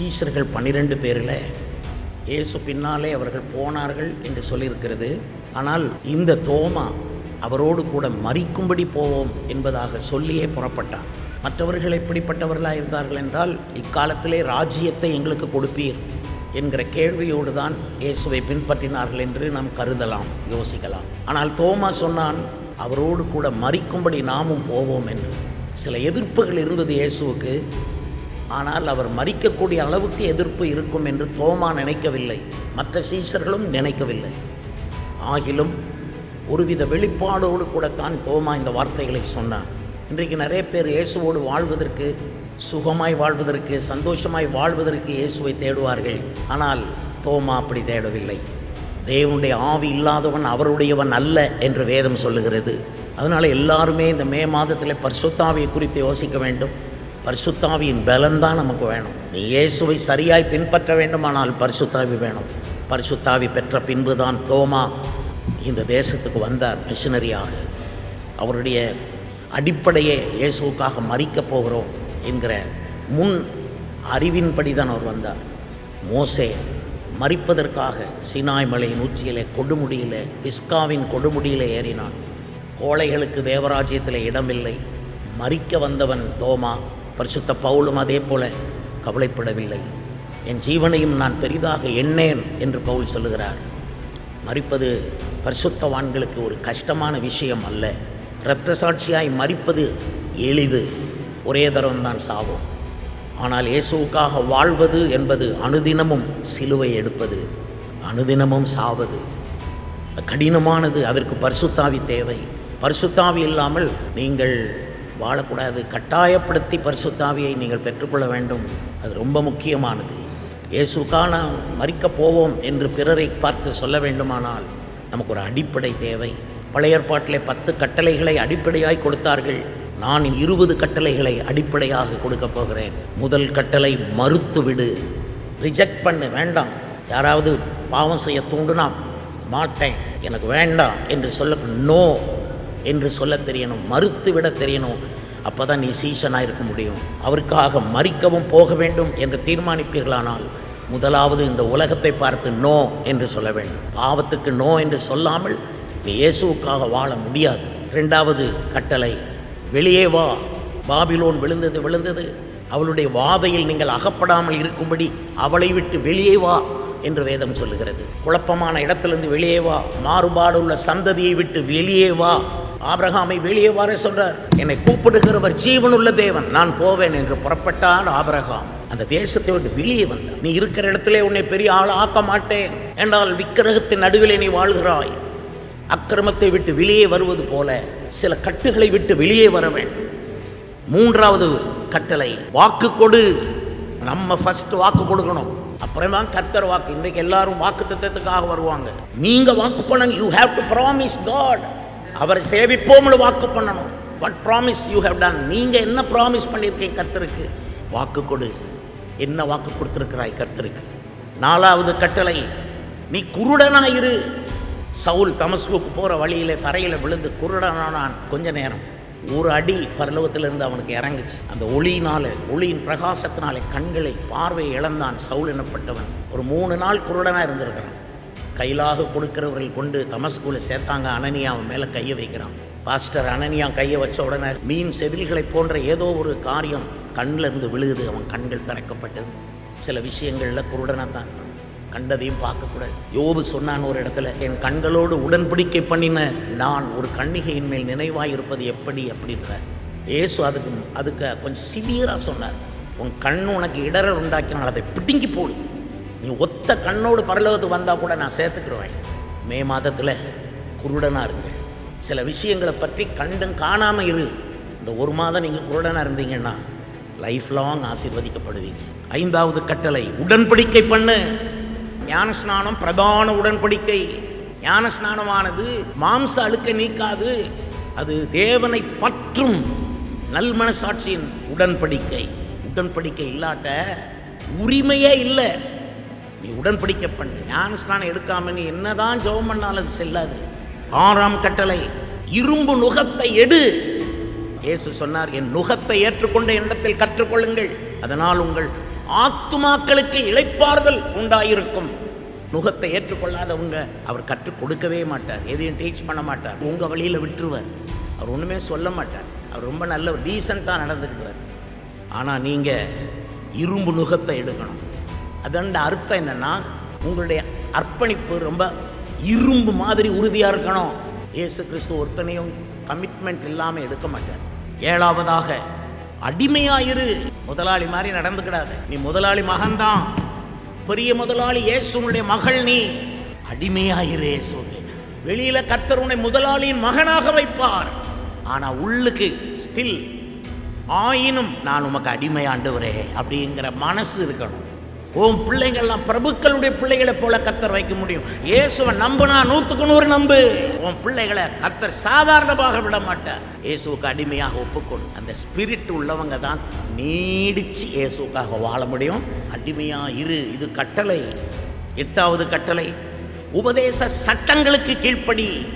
சீஷர்கள் பன்னிரெண்டு பேரில் இயேசு பின்னாலே அவர்கள் போனார்கள் என்று சொல்லியிருக்கிறது. ஆனால் இந்த தோமா அவரோடு கூட மறிக்கும்படி போவோம் என்பதாக சொல்லியே புறப்பட்டான். மற்றவர்கள் எப்படிப்பட்டவர்களாக இருந்தார்கள் என்றால் இக்காலத்திலே ராஜ்யத்தை எங்களுக்கு கொடுப்பீர் என்கிற கேள்வியோடு தான் இயேசுவை பின்பற்றினார்கள் என்று நாம் கருதலாம் யோசிக்கலாம். ஆனால் தோமா சொன்னான் அவரோடு கூட மறிக்கும்படி நாமும் போவோம் என்று. சில எதிர்ப்புகள் இருந்தது இயேசுவுக்கு. ஆனால் அவர் மறிக்கக்கூடிய அளவுக்கு எதிர்ப்பு இருக்கும் என்று தோமா நினைக்கவில்லை. மற்ற சீசர்களும் நினைக்கவில்லை. ஆகிலும் ஒருவித வெளிப்பாடோடு கூடத்தான் தோமா இந்த வார்த்தைகளை சொன்னான். இன்றைக்கு நிறைய பேர் இயேசுவோடு வாழ்வதற்கு சுகமாய் வாழ்வதற்கு சந்தோஷமாய் வாழ்வதற்கு இயேசுவை தேடுவார்கள். ஆனால் தோமா அப்படி தேடவில்லை. தேவனுடைய ஆவி இல்லாதவன் அவருடையவன் அல்ல என்று வேதம் சொல்லுகிறது. அதனால் எல்லாருமே இந்த மே மாதத்தில் பரிசுத்தாவியை குறித்து யோசிக்க வேண்டும். பரிசுத்தாவியின் பலன்தான் நமக்கு வேணும். நீ இயேசுவை சரியாய் பின்பற்ற வேண்டுமானால் பரிசுத்தாவி வேணும். பரிசுத்தாவி பெற்ற பின்புதான் தோமா இந்த தேசத்துக்கு வந்தார் மிஷினரியாக. அவருடைய அடிப்படையே இயேசுவுக்காக மறிக்கப் போகிறோம் என்கிற முன் அறிவின்படி தான் அவர் வந்தார். மோசே மறிப்பதற்காக சினாய் மலையின் உச்சியிலே கொடுமுடியிலே பிஸ்காவின் கொடுமுடியிலே ஏறினான். கோழைகளுக்கு தேவராஜ்யத்தில் இடமில்லை. மறிக்க வந்தவன் தோமா. பரிசுத்த பவுலும் அதே போல கவலைப்படவில்லை. என் ஜீவனையும் நான் பெரிதாக எண்ணேன் என்று பவுல் சொல்லுகிறார். மறிப்பது பரிசுத்தவான்களுக்கு ஒரு கஷ்டமான விஷயம் அல்ல. இரத்த சாட்சியாய் மறிப்பது எளிது. ஒரே தரம் தான் சாவோம் ஆனால் இயேசுவுக்காக வாழ்வது என்பது அனுதினமும் சிலுவை எடுப்பது. அனுதினமும் சாவது. கடினமானது அதற்கு பரிசுத்தாவி தேவை. பரிசுத்தாவி இல்லாமல் நீங்கள் வாழக்கூடாது. கட்டாயப்படுத்தி பரிசுத்தாவியை நீங்கள் பெற்றுக்கொள்ள வேண்டும். அது ரொம்ப முக்கியமானது. இயேசுக்கான மறிக்கப் போவோம் என்று பிறரை பார்த்து சொல்ல வேண்டுமானால் நமக்கு ஒரு அடிப்படை தேவை. பழைய ஏற்பாட்டிலே பத்து கட்டளைகளை அடிப்படையாய் கொடுத்தார்கள். நான் இருபது கட்டளைகளை அடிப்படையாக கொடுக்க போகிறேன். முதல் கட்டளை மறுத்து விடு. ரிஜெக்ட் பண்ணு. வேண்டாம். யாராவது பாவம் செய்ய தூண்டுனா மாட்டேன். எனக்கு வேண்டாம் என்று சொல்ல நோ. என்று சொல்ல தெரியணும் மறுத்து விட தெரியணும். அப்போ தான் நீ சீசனாக இருக்க முடியும். அவருக்காக மறிக்கவும் போக வேண்டும் என்று தீர்மானிப்பீர்களானால் முதலாவது இந்த உலகத்தை பார்த்து நோ என்று சொல்ல வேண்டும். பாவத்துக்கு நோ என்று சொல்லாமல் நீ இயேசுவுக்காக வாழ முடியாது. இரண்டாவது கட்டளை வெளியே வா. பாபிலோன் விழுந்தது விழுந்தது. அவளுடைய வாதையில் நீங்கள் அகப்படாமல் இருக்கும்படி அவளை விட்டு வெளியே வா என்று வேதம் சொல்லுகிறது. குழப்பமான இடத்திலிருந்து வெளியே வா. மாறுபாடுள்ள சந்ததியை விட்டு வெளியே வா. ஆபிரகாமை வெளியே வர சொல்றார் என்னை கூப்பிடுகிறவர் ஜீவனுள்ள தேவன் நான் போவேன் என்று புறப்பட்டார் ஆபிரகாம். அந்த தேசத்தை விட்டு வெளியே வந்த நீ இருக்கிற இடத்துல உன்னை பெரிய ஆள் ஆக்க மாட்டேன். என்றால் விக்கிரகத்தின் நடுவிலே நீ வாழ்கிறாய். அக்கிரமத்தை விட்டு வெளியே வருவது போல சில கட்டுகளை விட்டு வெளியே வர வேண்டும். மூன்றாவது கட்டளை வாக்கு கொடு. நம்ம ஃபர்ஸ்ட் வாக்கு கொடுக்கணும். அப்புறம் தான் கர்த்தர் வாக்கு. இன்றைக்கு எல்லாரும் வாக்கு தத்துவத்துக்காக வருவாங்க. நீங்க வாக்கு பண்ணணும். You have to promise God அவரை சேவிப்போம்னு வாக்கு பண்ணணும். What promise you have done நீங்கள் என்ன ப்ராமிஸ் பண்ணியிருக்கீங்க கர்த்தருக்கு? வாக்கு கொடு. என்ன வாக்கு கொடுத்துருக்கிறாய் கர்த்தருக்கு? நாலாவது கட்டளை நீ குருடனாயிரு சவுல் தமஸ்குக்கு போகிற வழியில் தரையில் விழுந்து குருடனானான் கொஞ்ச நேரம். ஒரு அடி பரலோகத்திலிருந்து அவனுக்கு இறங்குச்சு. அந்த ஒளியினால ஒளியின் பிரகாசத்தினாலே கண்களை பார்வையை இழந்தான் சவுல் எனப்பட்டவன் ஒரு மூணு நாள் குருடனாக இருந்திருக்கிறான். கையிலாக கொடுக்கிறவர்கள் கொண்டு தமஸ்குல சேர்த்தாங்க. அனனியா அவன் மேலே கையை வைக்கிறான். பாஸ்டர் அனனியா கையை வச்ச உடனே மீன் செதில்களை போன்ற ஏதோ ஒரு காரியம் கண்ணில் இருந்து விழுகுது. அவன் கண்கள் திறக்கப்பட்டது. சில விஷயங்களில் குருடனாக தான் கண்டதையும் பார்க்கக்கூடாது. யோபு சொன்னான் ஒரு இடத்துல என் கண்களோடு உடன்படிக்கை பண்ணின நான் ஒரு கண்ணிகையின் மேல் நினைவாக இருப்பது எப்படி? அப்படின்ற ஏசு அதுக்கு அதுக்கு கொஞ்சம் சிவியராக சொன்னார். உன் கண் உனக்கு இடரல் உண்டாக்கினால் அதை பிடுங்கி போடு. நீ ஒத்த கண்ணோடு பரலோகத்துக்கு வந்தால் கூட நான் சேர்த்துக்கிடுவேன் மே மாதத்தில் குருடனாக இருங்க. சில விஷயங்களை பற்றி கண்டும் காணாமல் இரு. இந்த ஒரு மாதம் நீங்கள் குருடனாக இருந்தீங்கன்னா லைஃப் லாங் ஆசீர்வதிக்கப்படுவீங்க. ஐந்தாவது கட்டளை உடன்படிக்கை பண்ணு. ஞானஸ்நானம் பிரதான உடன்படிக்கை. ஞானஸ்நானமானது மாம்ச அழுக்க நீக்காது. அது தேவனை பற்றும் நல்மனசாட்சியின் உடன்படிக்கை. உடன்படிக்கை இல்லாட்ட உரிமையே இல்லை. நீ உடன்படிக்கை பண்ணு. ஞானஸ்நானம் எடுக்காம நீ என்னதான் ஜெபம் பண்ணாலும் அது செல்லாது. ஆறாம் கட்டளை இரும்பு நுகத்தை எடு. இயேசு சொன்னார் என் நுகத்தை ஏற்றுக்கொண்ட என்னிடத்தில் கற்றுக்கொள்ளுங்கள். அதனால் உங்கள் ஆத்துமாக்களுக்கு இளைப்பாறுதல் உண்டாயிருக்கும். நுகத்தை ஏற்றுக்கொள்ளாதவங்க அவர் கற்றுக் கொடுக்கவே மாட்டார். எதையும் டீச் பண்ண மாட்டார். உங்க வழியில விட்டுருவார். அவர் ஒண்ணுமே சொல்ல மாட்டார். அவர் ரொம்ப நல்ல டீசெண்டாக நடந்துக்கிடுவார். ஆனால் நீங்க இரும்பு நுகத்தை எடுக்கணும். அதோட அர்த்தம் என்னன்னா உங்களுடைய அர்ப்பணிப்பு ரொம்ப இரும்பு மாதிரி உறுதியாக இருக்கணும். இயேசு கிறிஸ்து ஒருத்தனையும் கமிட்மெண்ட் இல்லாமல் எடுக்க மாட்டார். ஏழாவதாக அடிமையாயிரு முதலாளி மாதிரி நடந்துக்கிடாது. நீ முதலாளி மகன்தான். பெரிய முதலாளி இயேசுனுடைய மகள் நீ. அடிமையாயிரு இயேசுவுக்கு வெளியில கர்த்தர் உன்னை முதலாளியின் மகனாக வைப்பார். ஆனா உள்ளுக்கு ஸ்டில் ஆயினும் நான் உமக்கு அடிமையாண்டு வரேன் அப்படிங்கிற மனசு இருக்கணும். உன் பிள்ளைங்கள்லாம் பிரபுக்களுடைய பிள்ளைகளை போல கத்தர் வைக்க முடியும். இயேசுவை நம்புனா நூற்றுக்கு நூறு நம்பு. உன் பிள்ளைகளை கத்தர் சாதாரணமாக விட மாட்டார். இயேசுவுக்கு அடிமையாக ஒப்புக்கொள் அந்த ஸ்பிரிட் உள்ளவங்க தான் நீடிச்சு இயேசுக்காக வாழ முடியும். அடிமையா இரு. இது கட்டளை. எட்டாவது கட்டளை. உபதேச சட்டங்களுக்கு கீழ்ப்படி.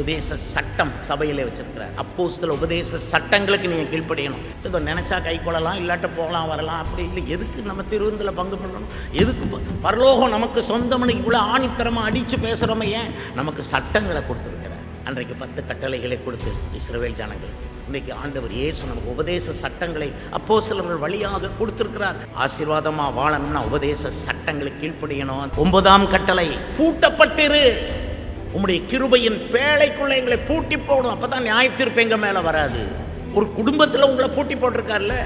உபதேச சட்டம் சபையிலே வச்சிருக்கிறார். சில உபதேச சட்டங்களுக்கு நீங்கள் கீழ்ப்படியணும். ஏதோ நினச்சா கை கொள்ளலாம் இல்லாட்ட போகலாம் வரலாம் அப்படி இல்லை. எதுக்கு நம்ம திருவிருந்தில் பங்கு பண்ணணும்? எதுக்கு பரலோகம் நமக்கு சொந்தமனு இவ்வளோ ஆணித்தரமாக அடித்து பேசுகிறோமே ஏன்? நமக்கு சட்டங்களை கொடுத்துருக்கிறார். அன்றைக்கு பத்து கட்டளைகளை கொடுத்து இஸ்ரவேல் ஜனங்களுக்கு. இன்றைக்கு ஆண்டவர் இயேசு நமக்கு உபதேச சட்டங்களை அப்போ சிலர்கள் வழியாக கொடுத்திருக்கிறார். ஆசீர்வாதமாக வாழணும்னா உபதேச சட்டங்களுக்கு கீழ்ப்படியணும். ஒன்பதாம் கட்டளை பூட்டப்பட்டிரு. உம்முடைய கிருபையின் பேழைக்குள்ள எங்களை பூட்டி போடும். அப்பதான் நியாயத்திருப்பு எங்க மேல வராது. ஒரு குடும்பத்துல உங்களை பூட்டி போட்டிருக்கார்ல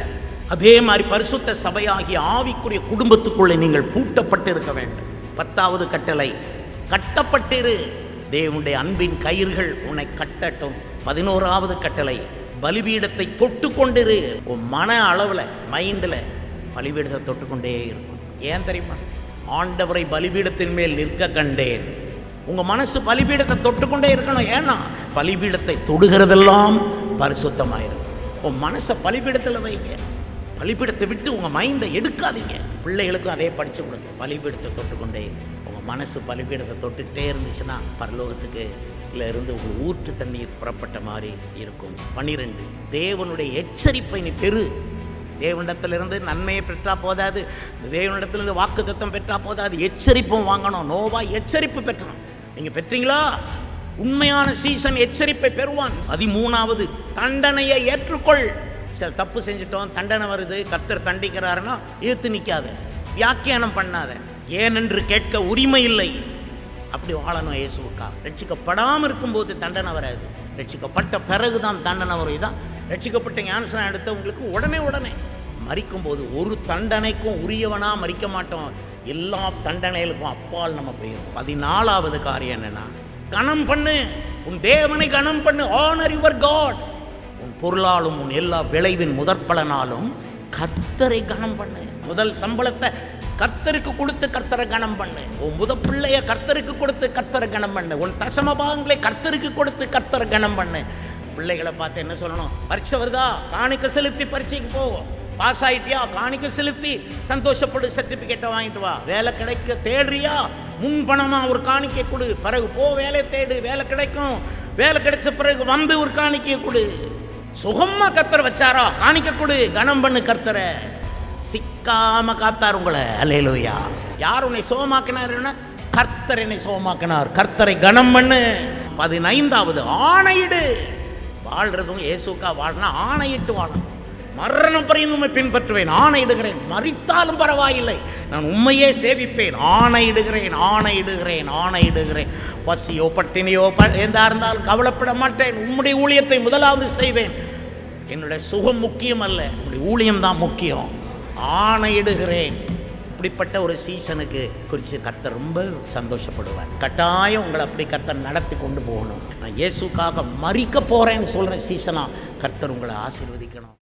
அதே மாதிரி பரிசுத்த சபையாகிய ஆவிக்குரிய குடும்பத்துக்குள்ளே நீங்கள் பூட்டப்பட்டு இருக்க வேண்டும். பத்தாவது கட்டளை கட்டப்பட்டிரு. தேவனுடைய அன்பின் கயிர்கள் உன்னை கட்டட்டும். பதினோராவது கட்டளை பலிபீடத்தை தொட்டு கொண்டிரு. உன் மன அளவில் மைண்டில் பலிபீடத்தை தொட்டுக்கொண்டே இருக்கும் ஏன் தெரியுமா? ஆண்டவரை பலிபீடத்தின் மேல் நிற்க கண்டேன். உங்கள் மனசு பலிபீடத்தை தொட்டுக்கொண்டே இருக்கணும். ஏன்னா பலிபீடத்தை தொடுகிறதெல்லாம் பரிசுத்தமாயிரும். உன் மனசை பலிபீடத்தில் வைங்க. பலிபீடத்தை விட்டு உங்கள் மைண்டை எடுக்காதீங்க. பிள்ளைகளுக்கும் அதே படித்து கொடுங்க. பலிபீடத்தை தொட்டுக்கொண்டே உங்கள் மனசு பலிபீடத்தை தொட்டுக்கிட்டே இருந்துச்சுன்னா பரலோகத்துக்கு இருந்து உங்கள் ஊற்று தண்ணீர் புறப்பட்ட மாதிரி இருக்கும். பன்னிரெண்டு தேவனுடைய எச்சரிப்பை நீ பெறு. தேவனிடத்திலிருந்து நன்மையை பெற்றா போதாது. தேவனிடத்திலிருந்து வாக்குத்தத்தம் பெற்றா போதாது. எச்சரிப்பும் வாங்கணும். நோவா எச்சரிப்பு பெற்றணும். நீங்க பெற்றீங்களா? உண்மையான சீசன் எச்சரிப்பை பெறுவான். பதிமூணாவது தண்டனையை ஏற்றுக்கொள். சில தப்பு செஞ்சிட்டோம் தண்டனை வருது கத்தர் தண்டிக்கிறாருன்னா ஏத்து நிற்காத வியாக்கியானம் பண்ணாத. ஏனென்று கேட்க உரிமை இல்லை. அப்படி வாழணும் இயேசுக்கா ரட்சிக்கப்படாமல் இருக்கும்போது தண்டனை வராது. ரட்சிக்கப்பட்ட பிறகு தான் தண்டனை வரும். இதான் ரட்சிக்கப்பட்ட ஞானசனம் எடுத்தவங்களுக்கு உடனே உடனே. மறிக்கும்போது ஒரு தண்டனைக்கும் உரியவனாக மறிக்க மாட்டோம். எல்லா தண்டனைகளுக்கும் அப்பால் நம்ம போயிடும் பதினாலாவது காரியம் என்னன்னா கணம் பண்ணு. உன் தேவனை கணம் பண்ணு. ஆனர் யுவர் காட் உன் பொருளாலும் உன் எல்லா விளைவின் முதற்பலனாலும் கர்த்தரை கணம் பண்ணு. முதல் சம்பளத்தை கர்த்தருக்கு கொடுத்து கர்த்தரை கணம் பண்ணு. உன் முத பிள்ளைய கர்த்தருக்கு கொடுத்து கர்த்தரை கணம் பண்ணு. உன் தசம பாகங்களை கர்த்தருக்கு கொடுத்து கர்த்தரை கணம் பண்ணு. பிள்ளைகளை பார்த்து என்ன சொல்லணும்? பரீட்சை வருதா? காணிக்க செலுத்தி பரீட்சைக்கு போவோம். பாஸ் ஆயிட்டியா காணிக்க செலுத்தி சந்தோஷப்படு சர்டிபிகேட்டை வாங்கிட்டு வா. வேலை கிடைக்க தேடுறியா? முன் பணமா ஒரு காணிக்கை கொடு. பிறகு போ வேலையை தேடு வேலை கிடைக்கும். வேலை கிடைச்ச பிறகு வந்து ஒரு காணிக்கையை கொடு. சுகமா கர்த்தர் வச்சாரா? காணிக்க கொடு. கனம் பண்ணு கர்த்தரை. சிக்காம காத்தார் உங்களை. அல்லேலூயா. யார் உன்னை சுகமாக்கினாருன்னா கர்த்தர் என்னை சுகமாக்கினார் கர்த்தரை கனம் பண்ணு. பதினைந்தாவது ஆணையிடு. வாழ்றதும் இயேசுக்கா வாழனா ஆணையிட்டு வாழணும். மரணம் பறையும் உண்மை பின்பற்றுவேன் ஆணையிடுகிறேன் மறித்தாலும் பரவாயில்லை. நான் உண்மையே சேவிப்பேன். ஆணையிடுகிறேன் ஆணையிடுகிறேன் ஆணையிடுகிறேன் பசியோ பட்டினியோ ப எந்தா இருந்தாலும் கவலைப்பட மாட்டேன். உம்முடைய ஊழியத்தை முதலாவது செய்வேன். என்னுடைய சுகம் முக்கியம் அல்ல. உங்களுடைய ஊழியம் தான் முக்கியம். ஆணையிடுகிறேன் இப்படிப்பட்ட ஒரு சீசனுக்கு குறித்து கர்த்தர் ரொம்ப சந்தோஷப்படுவார். கட்டாயம் உங்களை அப்படி கர்த்தர் நடத்தி கொண்டு போகணும். நான் இயேசுக்காக மறிக்க போகிறேன்னு சொல்கிற சீசனாக கர்த்தர் உங்களை ஆசீர்வதிக்கணும்.